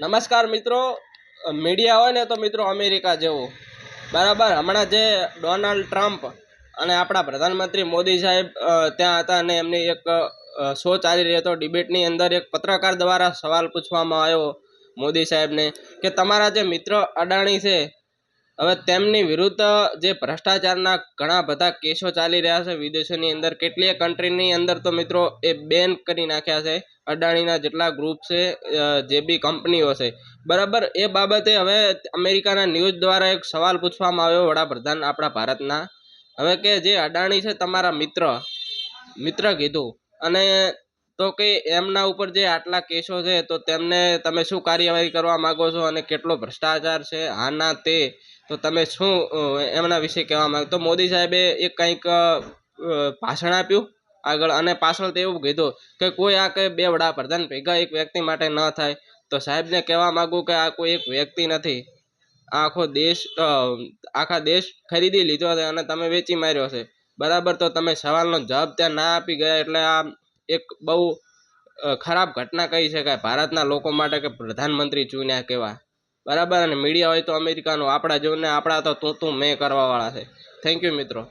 નમસ્કાર મિત્રો. મીડિયા હોય ને તો મિત્રો અમેરિકા જેવું. બરાબર? હમણાં જે ડોનાલ્ડ ટ્રમ્પ અને આપણા પ્રધાનમંત્રી મોદી સાહેબ ત્યાં હતા અને એમની એક શો ચાલી રહ્યો હતો. ડિબેટની અંદર એક પત્રકાર દ્વારા સવાલ પૂછવામાં આવ્યો મોદી સાહેબને કે તમારા જે મિત્ર અડાણી છે હવે તેમની વિરુદ્ધ જે ભ્રષ્ટાચારના ઘણા બધા કેસો ચાલી રહ્યા છે, વિદેશોની અંદર કેટલીય કન્ટ્રીની અંદર તો મિત્રો એ બેન કરી નાખ્યા છે. અડાણીના જેટલા ગ્રુપ છે જે બી કંપનીઓ છે. બરાબર, એ બાબતે હવે અમેરિકાના ન્યૂઝ દ્વારા એક સવાલ પૂછવામાં આવ્યો, વડાપ્રધાન આપણા ભારતના. હવે કે જે અડાણી છે, તમારા મિત્ર મિત્ર કીધું. અને તો કે એમના ઉપર જે આટલા કેસો છે, તો તેમને તમે શું કાર્યવાહી કરવા માંગો છો અને કેટલો ભ્રષ્ટાચાર છે, આના તે તો તમે શું એમના વિશે કહેવા માંગો? તો મોદી સાહેબે એક કંઈક ભાષણ આપ્યું આગળ અને પાછળ તો એવું કીધું કે કોઈ આ કંઈ બે વડાપ્રધાન ભેગા એક વ્યક્તિ માટે ન થાય. તો સાહેબને કહેવા માંગુ કે આ કોઈ એક વ્યક્તિ નથી. આખો દેશ આખા દેશ ખરીદી લીધો છે અને તમે વેચી માર્યો છે. બરાબર, તો તમે સવાલનો જવાબ ત્યાં ના આપી ગયા એટલે આ એક બહુ ખરાબ ઘટના કહી શકાય ભારતના લોકો માટે કે પ્રધાનમંત્રી ચૂન્યા કેવા. બરાબર, અને મીડિયા હોય તો અમેરિકાનું, આપણા જોઈને આપણા તો તું તું મેં કરવાવાળા છે. થેન્ક યુ મિત્રો.